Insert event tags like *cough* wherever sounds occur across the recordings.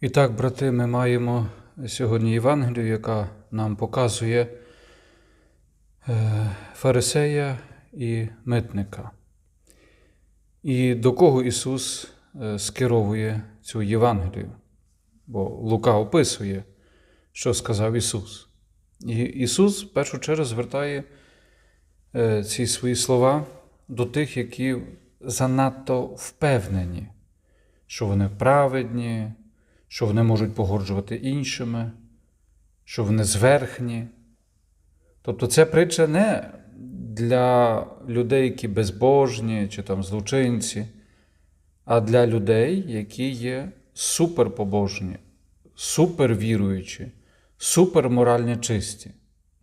І так, брати, ми маємо сьогодні Євангелію, яка нам показує е, фарисея і митника. І до кого Ісус е, скеровує цю Євангелію? Бо Лука описує, що сказав Ісус. І Ісус в першу чергу звертає е, ці свої слова до тих, які занадто впевнені, що вони праведні, що вони можуть погорджувати іншими, що вони зверхні. Тобто це притча не для людей, які безбожні чи там злочинці, а для людей, які є суперпобожні, супервіруючі, суперморально чисті.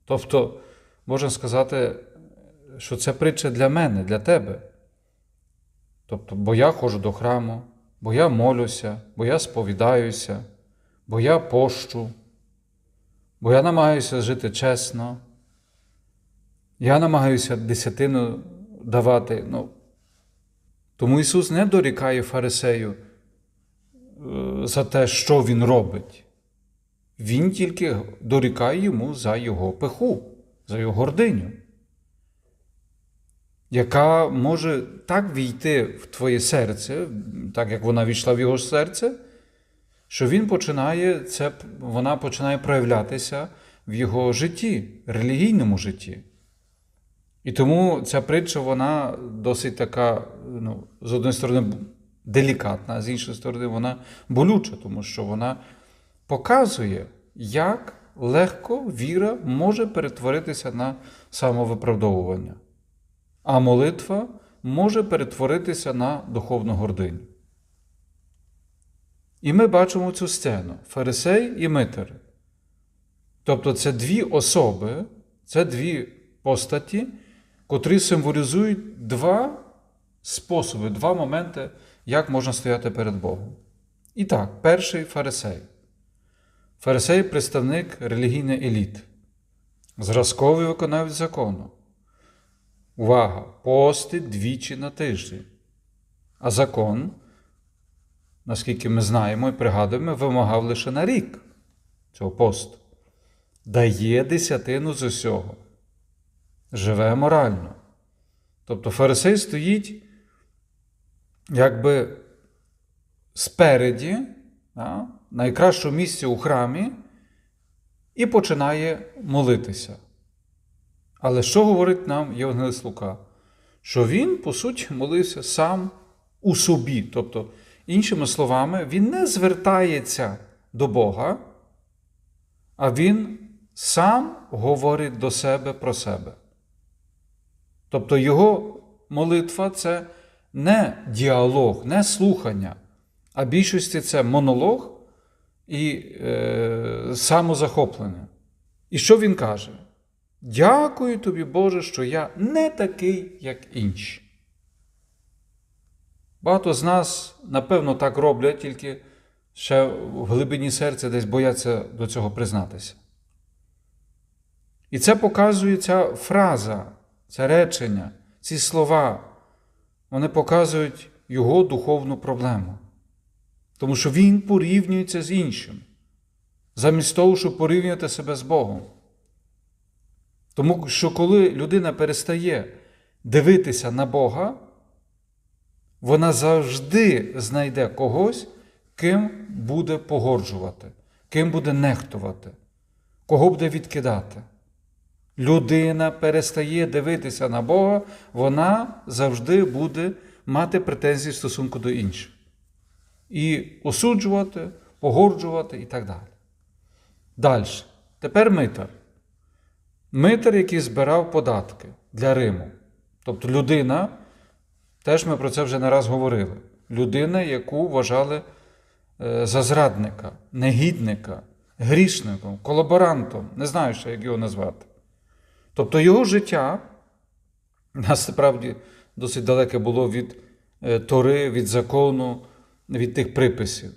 Тобто, можна сказати, що це притча для мене, для тебе. Тобто, бо я ходжу до храму, бо я молюся, бо я сповідаюся, бо я пощу, бо я намагаюся жити чесно. Я намагаюся десятину давати. Ну, Тому Ісус не дорікає фарисею е, за те, що Він робить. Він тільки дорікає йому за його пиху, за його гординю, яка може так війти в твоє серце, так як вона війшла в його серце, що він починає це, вона починає проявлятися в його житті, релігійному житті. І тому ця притча, вона досить така, ну, з однієї сторони, делікатна, а з іншої сторони, вона болюча, тому що вона показує, як легко віра може перетворитися на самовиправдовування, а молитва може перетворитися на духовну гординю. І ми бачимо цю сцену: Фарисей і Митер. Тобто це дві особи, це дві постаті, котрі символізують два способи, два моменти, як можна стояти перед Богом. І так, перший фарисей. Фарисей представник релігійної еліт, зразковий виконавець закону. Увага! Постить двічі на тиждень. А закон, наскільки ми знаємо і пригадуємо, вимагав лише на рік цього посту. Дає десятину з усього. Живе морально. Тобто фарисей стоїть якби спереді, да, найкращому місці у храмі, і починає молитися. Але що говорить нам Євангелист Лука? Що він, по суті, молився сам у собі. Тобто, іншими словами, він не звертається до Бога, а він сам говорить до себе про себе. Тобто його молитва це не діалог, не слухання, а більшості це монолог і е, самозахоплення. І що він каже? Дякую тобі, Боже, що я не такий, як інші. Багато з нас, напевно, так роблять, тільки ще в глибині серця десь бояться до цього признатися. І це показує ця фраза, це речення, ці слова. Вони показують його духовну проблему. Тому що він порівнюється з іншим, замість того, щоб порівнювати себе з Богом. Тому що коли людина перестає дивитися на Бога, вона завжди знайде когось, ким буде погоджувати, ким буде нехтувати, кого буде відкидати. Людина перестає дивитися на Бога, вона завжди буде мати претензії в стосунку до інших. І осуджувати, погоджувати і так далі. Далі. Тепер митар. Митар, який збирав податки для Риму. Тобто людина, теж ми про це вже не раз говорили. Людина, яку вважали е, за зрадника, негідника, грішником, колаборантом, не знаю ще, як його назвати. Тобто його життя насправді досить далеке було від е, Тори, від закону, від тих приписів.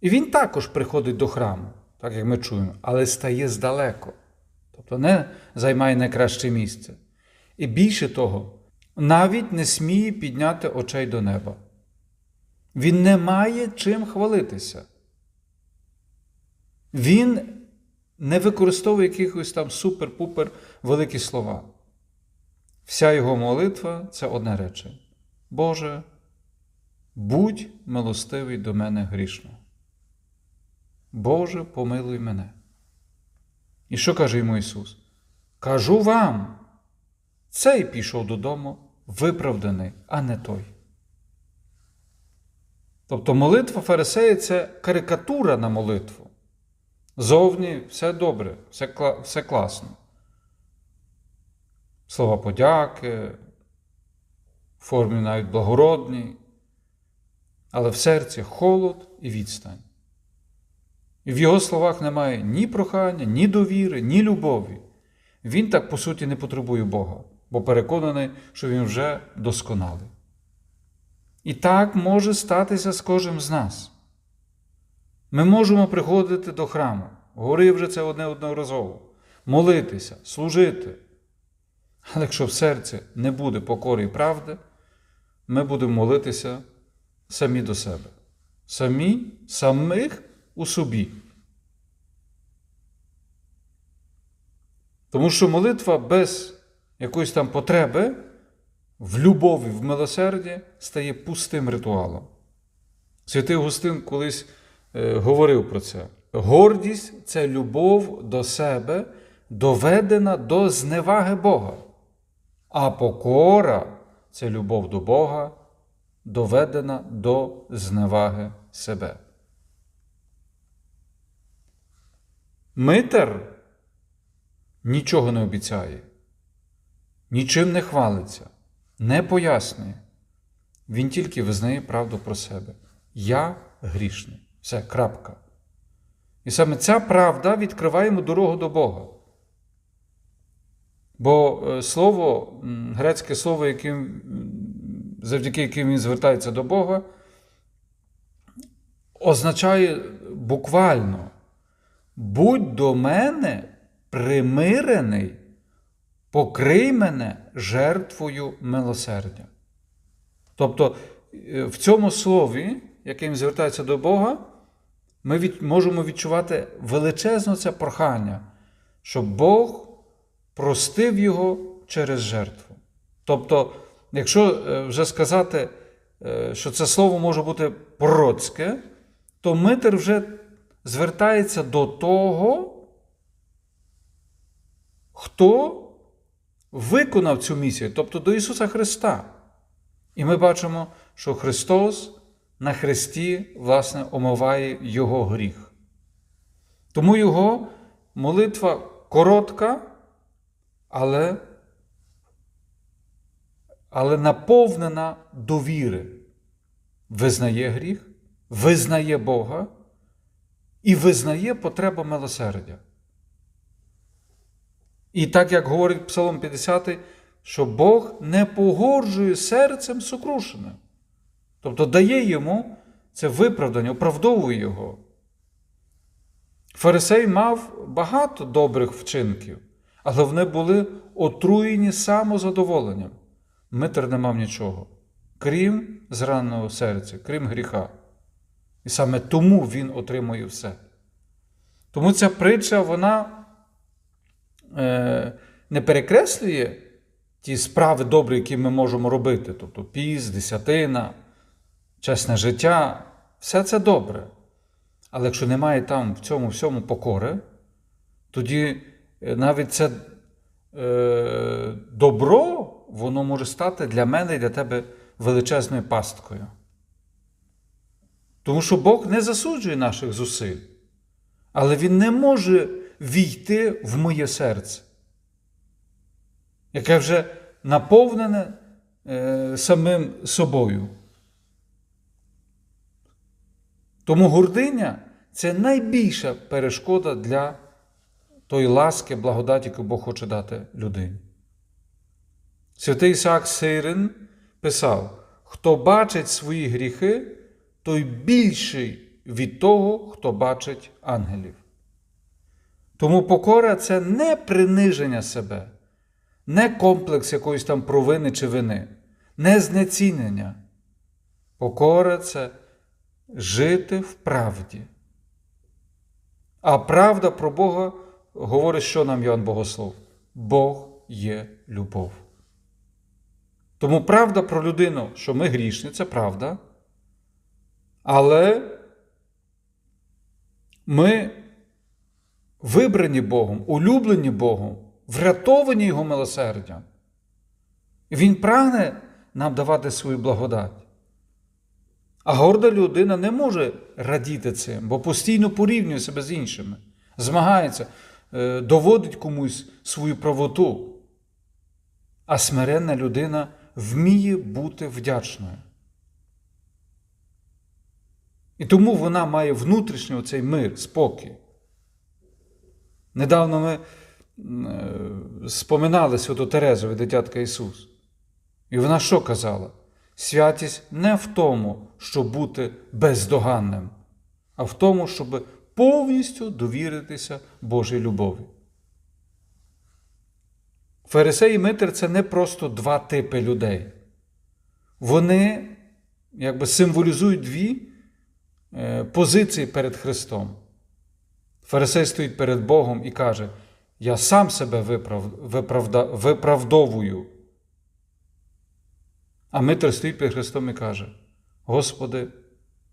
І він також приходить до храму, так як ми чуємо, але стає здалеко. Тобто не займає найкраще місце. І більше того, навіть не сміє підняти очей до неба. Він не має чим хвалитися. Він не використовує якихось там супер-пупер великі слова. Вся його молитва це одне речення. Боже, будь милостивий до мене грішного. Боже, помилуй мене. І що каже йому Ісус? Кажу вам, цей пішов додому виправданий, а не той. Тобто молитва фарисея це карикатура на молитву. Зовні все добре, все, все класно. Слова подяки, в формі навіть благородній, але в серці холод і відстань. В його словах немає ні прохання, ні довіри, ні любові. Він так, по суті, не потребує Бога, бо переконаний, що він вже досконалий. І так може статися з кожним з нас. Ми можемо приходити до храму, говорив вже це одне одноразово, молитися, служити. Але якщо в серці не буде покори і правди, ми будемо молитися самі до себе, самі, самих у собі. Тому що молитва без якоїсь там потреби в любові, в милосерді стає пустим ритуалом. Святий Густин колись е, говорив про це. Гордість це любов до себе, доведена до зневаги Бога. А покора це любов до Бога, доведена до зневаги себе. Митер нічого не обіцяє, нічим не хвалиться, не пояснює. Він тільки визнає правду про себе. Я грішний. Все, крапка. І саме ця правда відкриває йому дорогу до Бога. Бо е, слово, грецьке слово, яким, завдяки яким він звертається до Бога, означає буквально будь до мене примирений, покрий мене жертвою милосердя. Тобто е, в цьому слові, яким звертається до Бога, ми від, можемо відчувати величезне це прохання, щоб Бог простив його через жертву. Тобто, якщо е, вже сказати, е, що це слово може бути пророцьке, то митер вже звертається до того, хто виконав цю місію, тобто до Ісуса Христа. І ми бачимо, що Христос на Христі, власне, омиває Його гріх. Тому Його молитва коротка, але, але наповнена довіри. Визнає гріх, визнає Бога і визнає потребу милосердя. І так як говорить Псалом 50, що Бог не погоджує серцем сукрушеним. Тобто дає йому це виправдання, оправдовує його. Фарисей мав багато добрих вчинків, але вони були отруєні самозадоволенням. Митр не мав нічого, крім зраненого серця, крім гріха. І саме тому він отримує все. Тому ця притча, вона е, не перекреслює ті справи добрі, які ми можемо робити, тобто піс, десятина, чесне життя, все це добре. Але якщо немає там в цьому всьому покори, тоді е, навіть це е, добро, воно може стати для мене і для тебе величезною пасткою. Тому що Бог не засуджує наших зусиль, але Він не може війти в моє серце, яке вже наповнене е, самим собою. Тому гординя це найбільша перешкода для тої ласки, благодаті, яку Бог хоче дати людині. Святий Ісаак Сирин писав: хто бачить свої гріхи, той більший від того, хто бачить ангелів. Тому покора це не приниження себе, не комплекс якоїсь там провини чи вини, не знецінення. Покора це жити в правді. А правда про Бога говорить, що нам Йоанн Богослов? Бог є любов. Тому правда про людину, що ми грішні, це правда. Але ми вибрані Богом, улюблені Богом, врятовані Його милосердям. Він прагне нам давати свою благодать. А горда людина не може радіти цим, бо постійно порівнює себе з іншими, змагається, е, доводить комусь свою правоту. А смиренна людина вміє бути вдячною. І тому вона має внутрішній оцей мир, спокій. Недавно ми е, споминали Святу Терезу від дитятка Ісус. І вона що казала? Святість не в тому, щоб бути бездоганним, а в тому, щоб повністю довіритися Божій любові. Фарисей і Митер це не просто два типи людей. Вони якби символізують дві позиції перед Христом. Фарисей стоїть перед Богом і каже: Я сам себе виправ... виправда... виправдовую. А Митр стоїть перед Христом і каже: Господи,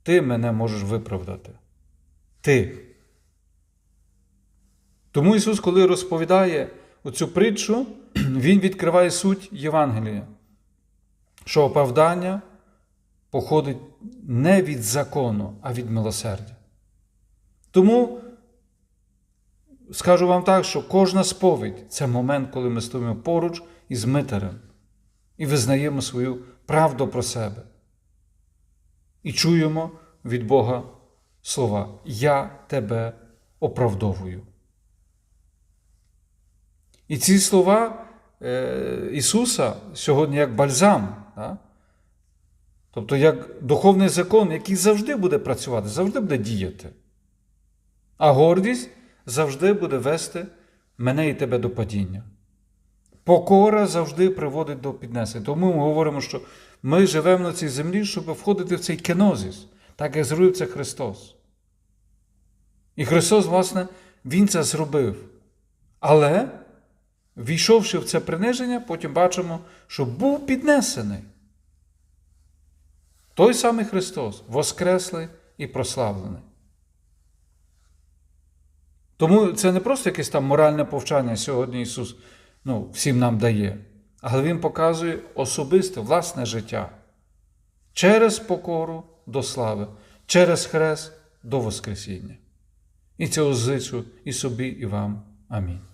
Ти мене можеш виправдати. Ти. Тому Ісус, коли розповідає оцю притчу, *clears throat* Він відкриває суть Євангелія, що оправдання походить не від закону, а від милосердя. Тому скажу вам так, що кожна сповідь це момент, коли ми стоїмо поруч із Митарем і визнаємо свою правду про себе. І чуємо від Бога слова Я тебе оправдовую. І ці слова е, Ісуса сьогодні як бальзам? Тобто як духовний закон, який завжди буде працювати, завжди буде діяти. А гордість завжди буде вести мене і тебе до падіння. Покора завжди приводить до піднесення. Тому ми говоримо, що ми живемо на цій землі, щоб входити в цей кенозіс, так як зробив це Христос. І Христос, власне, Він це зробив. Але, війшовши в це приниження, потім бачимо, що був піднесений. Той самий Христос, воскреслий і прославлений. Тому це не просто якесь там моральне повчання сьогодні Ісус ну, всім нам дає, але Він показує особисте власне життя через покору до слави, через хрест до Воскресіння. І цього зичу і собі, і вам. Амінь.